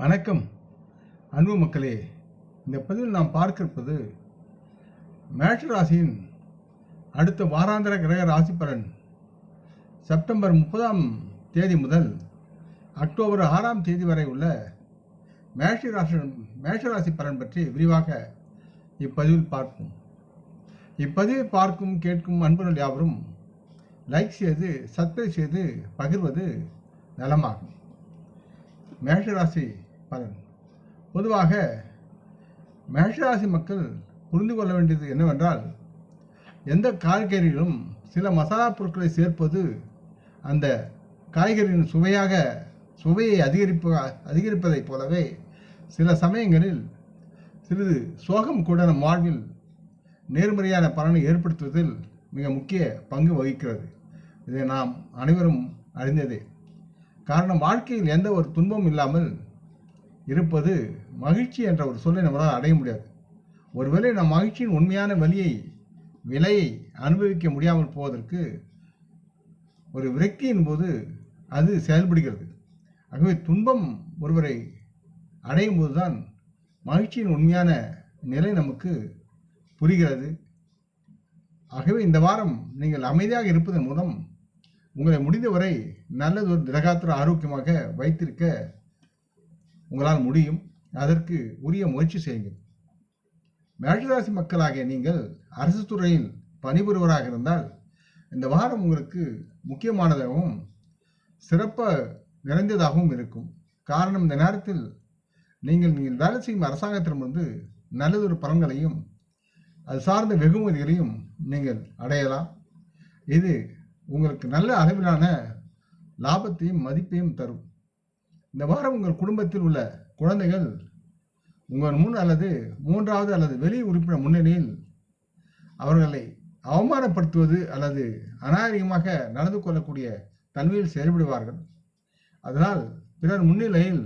வணக்கம். அன்பு மக்களே இந்த பதிவில் நாம் பார்க்கிருப்பது மேஷராசியின் மேஷ ராசியின் அடுத்த வாராந்திர கிரக ராசி பலன். செப்டம்பர் முப்பதாம் தேதி முதல் அக்டோபர் ஆறாம் தேதி வரை உள்ள மேஷ ராசி மேஷ ராசி பலன் பற்றி விரிவாக இப்பதிவில் பார்ப்போம். இப்பதிவை பார்க்கும் கேட்கும் அன்புகள் யாவரும் லைக் செய்து சப்ஸ்கிரைப் செய்து பகிர்வது நலமாகும். மேஷராசி பலன். பொதுவாக மேஷராசி மக்கள் புரிந்து கொள்ள வேண்டியது என்னவென்றால் எந்த காய்கறியிலும் சில மசாலா பொருட்களை சேர்ப்பது அந்த காய்கறியின் சுவையாக சுவையை அதிகரிப்பு அதிகரிப்பதைப் போலவே சில சமயங்களில் சிறிது சோகம் கூட நம் வாழ்வில் நேர்மறையான பலனை ஏற்படுத்துவதில் மிக முக்கிய பங்கு வகிக்கிறது. இதை நாம் அனைவரும் அறிந்ததே. காரணம் வாழ்க்கையில் எந்த ஒரு துன்பமும் இல்லாமல் இருப்பது மகிழ்ச்சி என்ற ஒரு சொல்லை நம்மளால் அடைய முடியாது. ஒருவேளை நம் மகிழ்ச்சியின் உண்மையான வழியை விலையை அனுபவிக்க முடியாமல் போவதற்கு ஒரு விரக்தியின் போது அது செயல்படுகிறது. ஆகவே துன்பம் ஒருவரை அடையும் போதுதான் மகிழ்ச்சியின் உண்மையான நிலை நமக்கு புரிகிறது. ஆகவே இந்த வாரம் நீங்கள் அமைதியாக இருப்பதன் மூலம் உங்களை முடிந்தவரை நல்லது ஒரு திரகாத்திர ஆரோக்கியமாக வைத்திருக்க உங்களால் முடியும். அதற்கு உரிய முயற்சி செய்யுங்கள். மேஷராசி மக்களாகிய நீங்கள் அரசு துறையில் பணிபுரிவராக இருந்தால் இந்த வாரம் உங்களுக்கு முக்கியமானதாகவும் சிறப்ப நிறைந்ததாகவும் இருக்கும். காரணம் இந்த நேரத்தில் நீங்கள் நீங்கள் வேலை செய்யும் அரசாங்கத்திடமிருந்து நல்லதொரு பலன்களையும் அது சார்ந்த வெகுமதிகளையும் நீங்கள் அடையலாம். இது உங்களுக்கு நல்ல அளவிலான லாபத்தையும் மதிப்பையும் தரும். இந்த வாரம் உங்கள் குடும்பத்தில் உள்ள குழந்தைகள் உங்கள் முன் அல்லது மூன்றாவது அல்லது வெளி உறுப்பினர் முன்னணியில் அவர்களை அவமானப்படுத்துவது அல்லது அநாகரிகமாக நடந்து கொள்ளக்கூடிய தன்மையில் செயல்படுவார்கள். அதனால் பிறர் முன்னிலையில்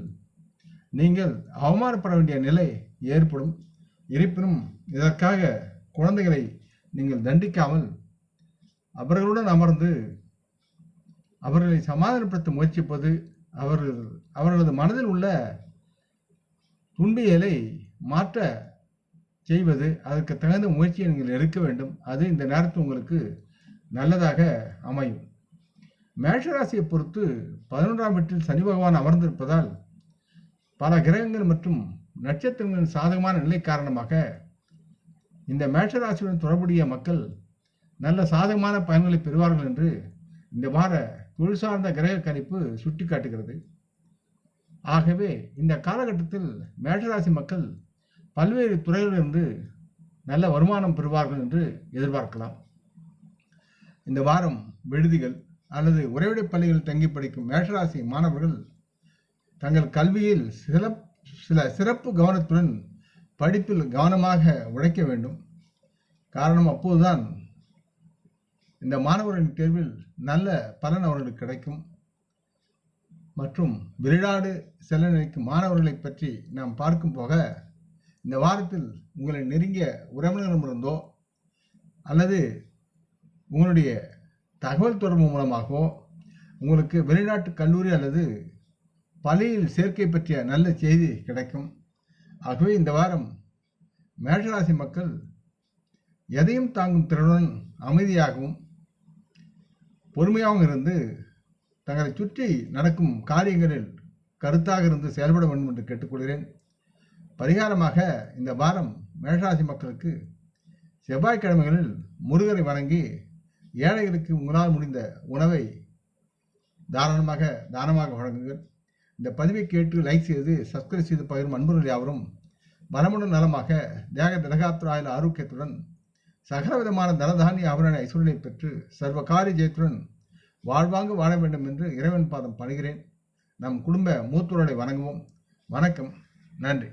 நீங்கள் அவமானப்பட வேண்டிய நிலை ஏற்படும். இருப்பினும் இதற்காக குழந்தைகளை நீங்கள் தண்டிக்காமல் அவர்களுடன் அமர்ந்து அவர்களை சமாதானப்படுத்த முயற்சிப்பது அவர்கள் அவர்களது மனதில் உள்ள துன்பியலை மாற்ற செய்வது அதற்கு தகுந்த முயற்சியை நீங்கள் எடுக்க வேண்டும். அது இந்த நேரத்தில் உங்களுக்கு நல்லதாக அமையும். மேஷராசியை பொறுத்து பதினொன்றாம் வீட்டில் சனி பகவான் அமர்ந்திருப்பதால் பல கிரகங்கள் மற்றும் நட்சத்திரங்களின் சாதகமான நிலை காரணமாக இந்த மேஷராசியுடன் தொடர்புடைய மக்கள் நல்ல சாதகமான பயன்களை பெறுவார்கள் என்று இந்த வார தொழில் சார்ந்த கிரக கணிப்பு சுட்டிக்காட்டுகிறது. ஆகவே இந்த காலகட்டத்தில் மேஷராசி மக்கள் பல்வேறு துறைகளிலிருந்து நல்ல வருமானம் பெறுவார்கள் என்று எதிர்பார்க்கலாம். இந்த வாரம் விடுதிகள் அல்லது உறைவிட பள்ளிகளில் தங்கி படிக்கும் மேஷராசி மாணவர்கள் தங்கள் கல்வியில் சில சில சிறப்பு கவனத்துடன் படிப்பில் கவனமாக உழைக்க வேண்டும். காரணம் அப்போதுதான் இந்த மாணவர்களின் தேர்வில் நல்ல பலன் அவர்களுக்கு கிடைக்கும். மற்றும் வெளிநாடு செல்ல நினைக்கும் மாணவர்களை பற்றி நாம் பார்க்கும் போக இந்த வாரத்தில் உங்களை நெருங்கிய உறவினரிடமிருந்தோ அல்லது உங்களுடைய தகவல் தொடர்பு மூலமாகவோ உங்களுக்கு வெளிநாட்டு கல்லூரி அல்லது பள்ளியில் சேர்க்கை பற்றிய நல்ல செய்தி கிடைக்கும். ஆகவே இந்த வாரம் மேஷராசி மக்கள் எதையும் தாங்கும் திறனுடன் அமைதியாகவும் பொறுமையாகவும் இருந்து தங்களை சுற்றி நடக்கும் காரியங்களில் கருத்தாக இருந்து செயல்பட வேண்டும் என்று கேட்டுக்கொள்கிறேன். பரிகாரமாக இந்த வாரம் மேஷராசி மக்களுக்கு செவ்வாய்க்கிழமைகளில் முருகரை வணங்கி ஏழைகளுக்கு உங்களால் முடிந்த உணவை தாராளமாக தானமாக வழங்குங்கள். இந்த பதிவை கேட்டு லைக் செய்து சப்ஸ்கிரைப் செய்து பகிரும் அன்பர்கள் யாவரும் பலமுடன் நலமாக தேக திரகாத்திர ஆரோக்கியத்துடன் சகலவிதமான தனதானிய ஆபரண ஐஸ்வர்யனை பெற்று சர்வ காரிய ஜெயத்துடன் வாழ்வாங்க வாழ வேண்டும் என்று இறைவன் பாதம் பணிகிறேன். நம் குடும்ப மூத்தோரை வணங்குவோம். வணக்கம். நன்றி.